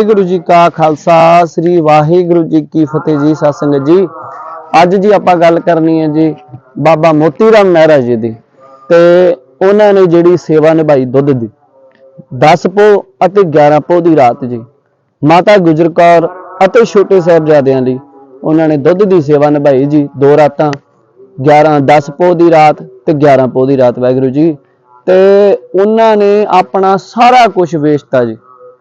ਵਾਹਿਗੁਰੂ ਜੀ ਕਾ ਖਾਲਸਾ, ਸ੍ਰੀ ਵਾਹਿਗੁਰੂ ਜੀ ਕੀ ਫਤਿਹ ਜੀ ਸਾਧ ਜੀ। ਅੱਜ ਜੀ ਆਪਾਂ ਗੱਲ ਕਰਨੀ ਹੈ ਜੀ ਬਾਬਾ ਮੋਤੀ ਰਾਮ ਮਹਿਰਾ ਜੀ ਦੀ ਤੇ ਉਹਨਾਂ ਨੇ ਜਿਹੜੀ ਸੇਵਾ ਨਿਭਾਈ ਦੁੱਧ ਦੀ। 10 ਪੋ ਅਤੇ 11 ਪੋ ਦੀ ਰਾਤ ਜੀ। ਮਾਤਾ ਗੁਜਰ ਕੌਰ ਅਤੇ ਛੋਟੇ ਸਾਹਿਬਜ਼ਾਦਿਆਂ ਲਈ ਉਹਨਾਂ ਨੇ ਦੁੱਧ ਦੀ ਸੇਵਾ ਨਿਭਾਈ ਜੀ ਦੋ ਰਾਤਾਂ 11 10 ਪੋ ਦੀ ਰਾਤ ਤੇ 11 ਪੋ ਦੀ ਰਾਤ ਵਾਹਿਗੁਰੂ ਜੀ। ਤੇ ਉਹਨਾਂ ਨੇ ਆਪਣਾ ਸਾਰਾ ਕੁਝ ਵੇਚਤਾ ਜੀ।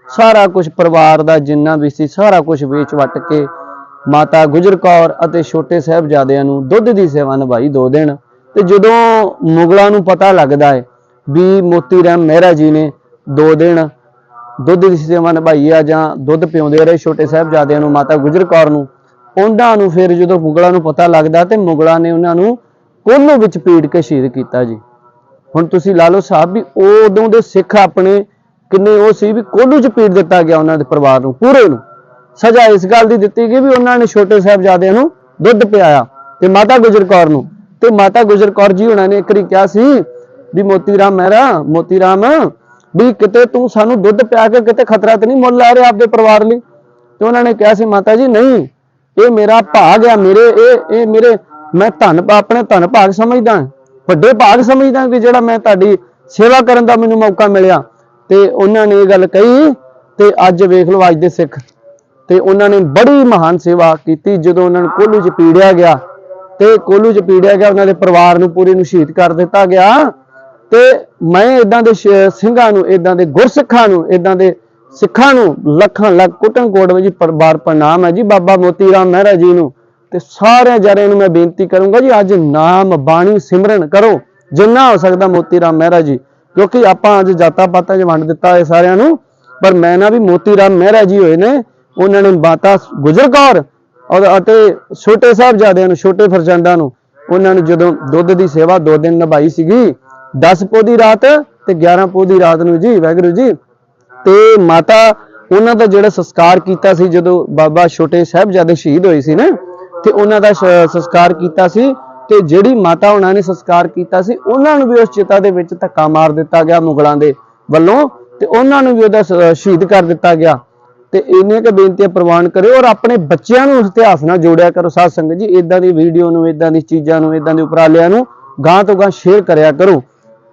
ਸਾਰਾ ਕੁਝ ਪਰਿਵਾਰ ਦਾ ਜਿੰਨਾ ਵੀ ਸੀ, ਸਾਰਾ ਕੁਝ ਵੇਚ ਵਟ ਕੇ ਮਾਤਾ ਗੁਜਰ ਕੌਰ ਅਤੇ ਛੋਟੇ ਸਾਹਿਬਜ਼ਾਦਿਆਂ ਨੂੰ ਦੁੱਧ ਦੀ ਸੇਵਾ ਨਿਭਾਈ ਦੋ ਦਿਨ। ਤੇ ਜਦੋਂ ਮੁਗਲਾਂ ਨੂੰ ਪਤਾ ਲੱਗਦਾ ਹੈ ਵੀ ਮੋਤੀ ਰਾਮ ਮਹਿਰਾ ਜੀ ਨੇ ਦੋ ਦਿਨ ਦੁੱਧ ਦੀ ਸੇਵਾ ਨਿਭਾਈ ਆ ਜਾਂ ਦੁੱਧ ਪਿਉਂਦੇ ਰਹੇ ਛੋਟੇ ਸਾਹਿਬਜ਼ਾਦਿਆਂ ਨੂੰ, ਮਾਤਾ ਗੁਜਰ ਕੌਰ ਨੂੰ, ਉਹਨਾਂ ਨੂੰ ਫਿਰ ਜਦੋਂ ਮੁਗਲਾਂ ਨੂੰ ਪਤਾ ਲੱਗਦਾ ਤੇ ਮੁਗਲਾਂ ਨੇ ਉਹਨਾਂ ਨੂੰ ਕੋਲੂ ਵਿੱਚ ਪੀੜ ਕੇ ਸ਼ਹੀਦ ਕੀਤਾ ਜੀ। ਹੁਣ ਤੁਸੀਂ ਲਾ ਲਓ ਸਾਹਿਬ ਵੀ ਉਦੋਂ ਦੇ ਸਿੱਖ ਆਪਣੇ ਕਿੰਨੀ ਉਹ ਸੀ ਵੀ ਕੋਲੂ ਚ ਪੀੜ ਦਿੱਤਾ ਗਿਆ ਉਹਨਾਂ ਦੇ ਪਰਿਵਾਰ ਨੂੰ, ਪੂਰੇ ਨੂੰ। ਸਜ਼ਾ ਇਸ ਗੱਲ ਦੀ ਦਿੱਤੀ ਗਈ ਵੀ ਉਹਨਾਂ ਨੇ ਛੋਟੇ ਸਾਹਿਬਜ਼ਾਦਿਆਂ ਨੂੰ ਦੁੱਧ ਪਿਆਇਆ ਤੇ ਮਾਤਾ ਗੁਜਰ ਕੌਰ ਨੂੰ। ਤੇ ਮਾਤਾ ਗੁਜਰ ਕੌਰ ਜੀ ਉਹਨਾਂ ਨੇ ਇੱਕ ਵਾਰੀ ਕਿਹਾ ਸੀ ਵੀ ਮੋਤੀ ਰਾਮ ਮਹਿਰਾ ਮੋਤੀ ਰਾਮ ਵੀ ਕਿਤੇ ਤੂੰ ਸਾਨੂੰ ਦੁੱਧ ਪਿਆ ਕੇ ਕਿਤੇ ਖਤਰਾ ਤੇ ਨਹੀਂ ਮੁੱਲ ਲੈ ਰਿਹਾ ਆਪਦੇ ਪਰਿਵਾਰ ਲਈ? ਤੇ ਉਹਨਾਂ ਨੇ ਕਿਹਾ ਸੀ, ਮਾਤਾ ਜੀ, ਨਹੀਂ, ਇਹ ਮੇਰਾ ਭਾਗ ਆ, ਮੇਰੇ ਇਹ ਇਹ ਮੇਰੇ, ਮੈਂ ਧਨ, ਆਪਣੇ ਧਨ ਭਾਗ ਸਮਝਦਾ। ਵੱਡੇ ਭਾਗ ਸਮਝਦਾ ਕਿ ਜਿਹੜਾ ਮੈਂ ਤੁਹਾਡੀ ਸੇਵਾ ਕਰਨ ਦਾ ਮੈਨੂੰ ਮੌਕਾ ਮਿਲਿਆ। ਤੇ ਉਹਨਾਂ ਨੇ ਇਹ ਗੱਲ ਕਹੀ ਤੇ ਅੱਜ ਵੇਖ ਲਓ ਅੱਜ ਦੇ ਸਿੱਖ ਤੇ ਉਹਨਾਂ ਨੇ ਬੜੀ ਮਹਾਨ ਸੇਵਾ ਕੀਤੀ ਜਦੋਂ ਉਹਨਾਂ ਨੂੰ ਕੋਲੂ 'ਚ ਪੀੜਿਆ ਗਿਆ ਤੇ ਕੋਲੂ 'ਚ ਪੀੜਿਆ ਗਿਆ, ਉਹਨਾਂ ਦੇ ਪਰਿਵਾਰ ਨੂੰ ਪੂਰੇ ਨੂੰ ਸ਼ਹੀਦ ਕਰ ਦਿੱਤਾ ਗਿਆ ਤੇ ਮੈਂ ਇਦਾਂ ਦੇ ਸਿੰਘਾਂ ਨੂੰ ਇਦਾਂ ਦੇ ਗੁਰਸਿੱਖਾਂ ਨੂੰ ਇਦਾਂ ਦੇ ਸਿੱਖਾਂ ਨੂੰ ਲੱਖਾਂ ਲੱਖ, ਕੁੱਟਣ ਕੋਟ ਵਿੱਚ ਪਰਿਵਾਰ ਪ੍ਰਣਾਮ ਹੈ ਜੀ ਬਾਬਾ ਮੋਤੀ ਰਾਮ ਮਹਿਰਾ ਜੀ ਨੂੰ ਤੇ ਸਾਰੇ ਜਰਿਆਂ ਨੂੰ ਮੈਂ ਬੇਨਤੀ ਕਰੂੰਗਾ ਜੀ ਅੱਜ ਨਾਮ ਬਾਣੀ ਸਿਮਰਨ ਕਰੋ, ਜਿੰਨਾ ਹੋ ਸਕਦਾ ਮੋਤੀ ਰਾਮ ਮਹਿਰਾ ਜੀ ਕਿਉਂਕਿ ਆਪਾਂ ਅੱਜ ਜਾਤਾਂ ਪਾਤਾਂ 'ਚ ਵੰਡ ਦਿੱਤਾ ਹੈ ਸਾਰਿਆਂ ਨੂੰ, ਪਰ ਮੈਂ ਨਾ ਵੀ ਮੋਤੀ ਰਾਮ ਮਹਿਰਾ ਜੀ ਹੋਏ ਨੇ, ਉਹਨਾਂ ਨੇ ਮਾਤਾ ਗੁਜਰ ਕੌਰ ਔਰ ਅਤੇ ਛੋਟੇ ਸਾਹਿਬਜ਼ਾਦਿਆਂ ਨੂੰ, ਛੋਟੇ ਫਰਜ਼ੰਦਾਂ ਨੂੰ, ਉਹਨਾਂ ਨੂੰ ਜਦੋਂ ਦੁੱਧ ਦੀ ਸੇਵਾ ਦੋ ਦਿਨ ਨਿਭਾਈ ਸੀਗੀ 10 ਪੋ ਦੀ ਰਾਤ ਤੇ 11 ਪੋ ਦੀ ਰਾਤ ਨੂੰ ਜੀ, ਵਾਹਿਗੁਰੂ ਜੀ, ਤੇ ਮਾਤਾ ਉਹਨਾਂ ਦਾ ਜਿਹੜਾ ਸੰਸਕਾਰ ਕੀਤਾ ਸੀ ਜਦੋਂ ਬਾਬਾ ਛੋਟੇ ਸਾਹਿਬਜ਼ਾਦੇ ਸ਼ਹੀਦ ਹੋਏ ਸੀ ਨਾ, ਤੇ ਉਹਨਾਂ ਦਾ ਸੰਸਕਾਰ ਕੀਤਾ ਸੀ ਤੇ ਜਿਹੜੀ ਮਾਤਾ ਉਹਨਾਂ ਨੇ ਸੰਸਕਾਰ ਕੀਤਾ ਸੀ, ਉਹਨਾਂ ਨੂੰ ਵੀ ਉਸ ਚਿਤਾ ਦੇ ਵਿੱਚ ਧੱਕਾ ਮਾਰ ਦਿੱਤਾ ਗਿਆ ਮੁਗਲਾਂ ਦੇ ਵੱਲੋਂ ਤੇ ਉਹਨਾਂ ਨੂੰ ਵੀ ਉਹਦਾ ਸ਼ਹੀਦ ਕਰ ਦਿੱਤਾ ਗਿਆ। ਤੇ ਇੰਨੀਆਂ ਕੁ ਬੇਨਤੀਆਂ ਪ੍ਰਵਾਨ ਕਰਿਓ ਔਰ ਆਪਣੇ ਬੱਚਿਆਂ ਨੂੰ ਉਸ ਇਤਿਹਾਸ ਨਾਲ ਜੋੜਿਆ ਕਰੋ। ਸਾਧ ਸੰਗਤ ਜੀ ਇਦਾਂ ਦੀ ਵੀਡੀਓ ਨੂੰ ਇਦਾਂ ਦੀ ਚੀਜ਼ਾਂ ਨੂੰ ਇਦਾਂ ਦੇ ਉਪਰਾਲਿਆਂ ਨੂੰ ਗਾਂ ਤੋਂ ਗਾਂ ਸ਼ੇਅਰ ਕਰਿਆ ਕਰੋ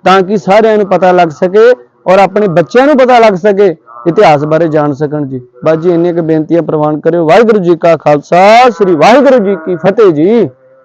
ਤਾਂ ਕਿ ਸਾਰਿਆਂ ਨੂੰ ਪਤਾ ਲੱਗ ਸਕੇ ਔਰ ਆਪਣੇ ਬੱਚਿਆਂ ਨੂੰ ਪਤਾ ਲੱਗ ਸਕੇ ਇਤਿਹਾਸ ਬਾਰੇ ਜਾਣ ਸਕਣ ਜੀ। ਬਸ ਜੀ, ਇੰਨੀਆਂ ਕੁ ਬੇਨਤੀਆਂ ਪ੍ਰਵਾਨ ਕਰਿਓ। ਵਾਹਿਗੁਰੂ ਜੀ ਕਾ ਖਾਲਸਾ, ਸ੍ਰੀ ਵਾਹਿਗੁਰੂ ਜੀ ਕੀ ਫਤਿਹ ਜੀ।